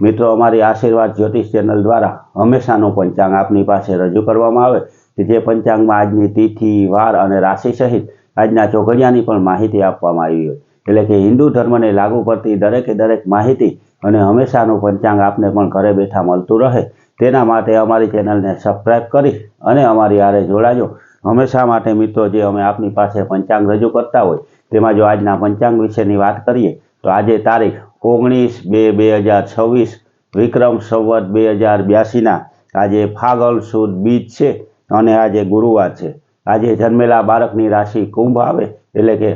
મિત્રો, અમારી આશીર્વાદ જ્યોતિષ ચેનલ દ્વારા હંમેશાનું પંચાંગ આપની પાસે રજૂ કરવામાં આવે કે જે પંચાંગમાં આજની તિથિ, વાર અને રાશિ સહિત આજના ચોઘડિયાની પણ માહિતી આપવામાં આવી હોય. એટલે કે હિન્દુ ધર્મને લાગુ પડતી દરેકે દરેક માહિતી અને હંમેશાનું પંચાંગ આપને પણ ઘરે બેઠા મળતું રહે. તેના માટે અમારી ચેનલને સબસ્ક્રાઈબ કરી અને અમારી આરે જોડાજો. હંમેશા માટે મિત્રો, જે અમે આપની પાસે પંચાંગ રજૂ કરતા હોય, તેમાં જો આજના પંચાંગ વિશેની વાત કરીએ, તો આજે તારીખ ઓગણીસ બે બે હજાર છવ્વીસ, વિક્રમ સંવત બે હજાર બ્યાસીના. આજે ફાગલ સુદ બીજ છે અને આજે ગુરુવાર છે. આજે જન્મેલા બાળકની રાશિ કુંભ આવે, એટલે કે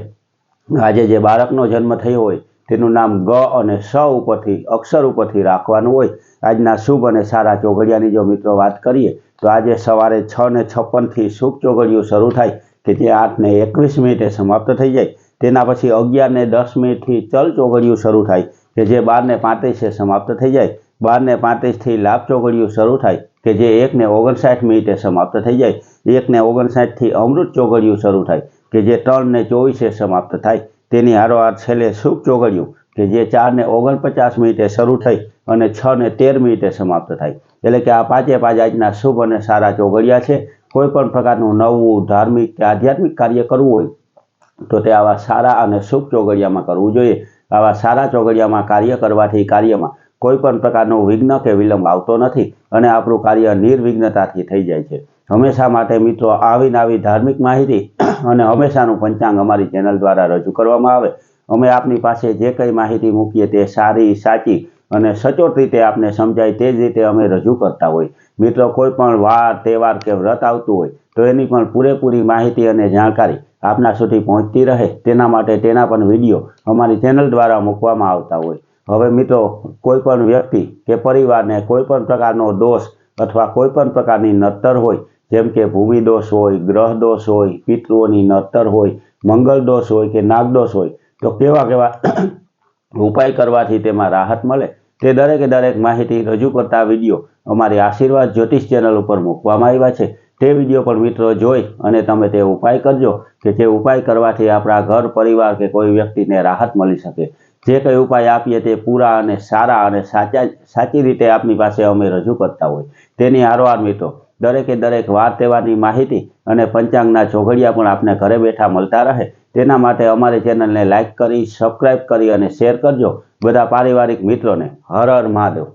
આજે જે બાળકનો જન્મ થયો હોય, તેનું નામ ગ અને સ ઉપરથી, અક્ષર ઉપરથી રાખવાનું હોય. આજના શુભ અને સારા ચોઘડિયાની જો મિત્રો વાત કરીએ, તો આજે સવારે છ ને છપ્પનથી શુભ ચોઘડિયું શરૂ થાય કે જે આઠ ને એકવીસ મિનિટે સમાપ્ત થઈ જાય. તેના પછી અગિયાર ને દસ મિનિટથી ચલ ચોઘડિયું શરૂ થાય. કે જે બારને પાંત્રીસે સમાપ્ત થઈ જાય બાર ને પાંત્રીસથી લાભ ચોઘડિયું શરૂ થાય, કે જે એકને ઓગણસાઠ મિનિટે સમાપ્ત થઈ જાય, એકને ઓગણસાઠથી અમૃત ચોઘડિયું શરૂ થાય, કે જે ત્રણ ને ચોવીસે સમાપ્ત થાય, તેની હારોહાર છેલ્લે શુભ ચોઘડિયું કે જે ચારને ઓગણપચાસ મિનિટે શરૂ થઈ અને છ ને તેર મિનિટે સમાપ્ત થાય. એટલે કે આ પાંચે પાંચ આજના શુભ અને સારા ચોઘડિયા છે. કોઈ પણ પ્રકારનું નવું ધાર્મિક કે આધ્યાત્મિક કાર્ય કરવું હોય, તો તે આવા સારા અને શુભ ચોઘડિયામાં કરવું જોઈએ. આવા સારા ચોગડિયામાં કાર્ય કરવાથી કાર્યમાં કોઈ પણ પ્રકારનો વિઘ્ન કે વિલંબ આવતો નથી અને આપણું કાર્ય નિર્વિઘ્નતાથી થઈ જાય છે. હંમેશા માટે મિત્રો આવી આવી ધાર્મિક માહિતી અને હંમેશાનું પંચાંગ અમારી ચેનલ દ્વારા રજૂ કરવામાં આવે. અમે આપની પાસે જે કંઈ માહિતી મૂકીએ તે સારી, સાચી અને સચોટ રીતે આપને સમજાય તે જ રીતે અમે રજૂ કરતા હોય. મિત્રો, કોઈ પણ વાર, તહેવાર કે વ્રત આવતું હોય તો એની પણ પૂરેપૂરી માહિતી અને જાણકારી આપના સુધી પહોંચતી રહે, તેના માટે તેના પણ વીડિયો અમારી ચેનલ દ્વારા મૂકવામાં આવતા હોય. હવે મિત્રો, કોઈ પણ વ્યક્તિ કે પરિવારને કોઈ પણ પ્રકારનો દોષ અથવા કોઈ પણ પ્રકારની નડતર હોય, જેમ કે ભૂમિ દોષ હોય, ગ્રહ દોષ હોય, પિતૃઓની નડતર હોય મંગળ દોષ હોય કે નાગદોષ હોય, તો કેવા કેવા ઉપાય કરવાથી તેમાં રાહત મળે, તે દરેકે દરેક માહિતી રજૂ કરતા વીડિયો અમારી આશીર્વાદ જ્યોતિષ ચેનલ ઉપર મૂકવામાં આવ્યા છે. તે વીડિયો પણ મિત્રો જોઈ અને તમે તે ઉપાય કરજો કે જે ઉપાય કરવાથી આપણા ઘર, પરિવાર કે કોઈ વ્યક્તિને રાહત મળી શકે. જે કંઈ ઉપાય આપીએ તે પૂરા અને સારા અને સાચા સાચી રીતે આપની પાસે અમે રજૂ કરતા હોય. તેની આરોહાર મિત્રો, દરેકે દરેક વાર તહેવારની માહિતી અને પંચાંગના ચોઘડિયા પણ આપને ઘરે બેઠા મળતા રહે. તેના માટે અમારી ચેનલને લાઇક કરી સબસ્ક્રાઈબ કરી અને શેર કરજો. બધા પારિવારિક મિત્રોને હર હર મહાદેવ.